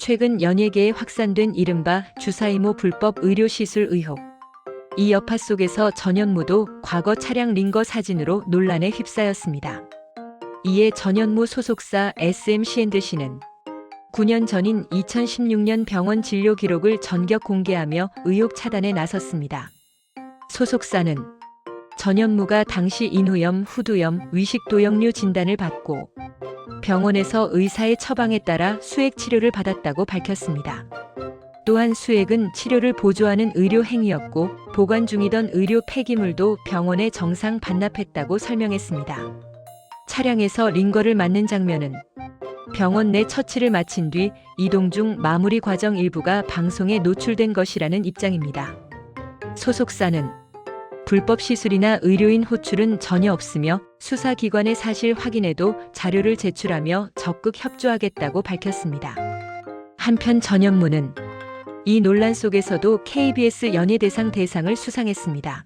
최근 연예계에 확산된 이른바 주사이모 불법 의료시술 의혹. 이 여파 속에서 전현무도 과거 차량 링거 사진으로 논란에 휩싸였습니다. 이에 전현무 소속사 SMCN드씨는 9년 전인 2016년 병원 진료 기록을 전격 공개하며 의혹 차단에 나섰습니다. 소속사는 전현무가 당시 인후염, 후두염, 위식도역류 진단을 받고 병원에서 의사의 처방에 따라 수액 치료를 받았다고 밝혔습니다. 또한 수액은 치료를 보조하는 의료 행위였고 보관 중이던 의료 폐기물도 병원에 정상 반납했다고 설명했습니다. 차량에서 링거를 맞는 장면은 병원 내 처치를 마친 뒤 이동 중 마무리 과정 일부가 방송에 노출된 것이라는 입장입니다. 소속사는 불법 시술이나 의료인 호출은 전혀 없으며 수사기관의 사실 확인에도 자료를 제출하며 적극 협조하겠다고 밝혔습니다. 한편 전현무는 이 논란 속에서도 KBS 연예대상 대상을 수상했습니다.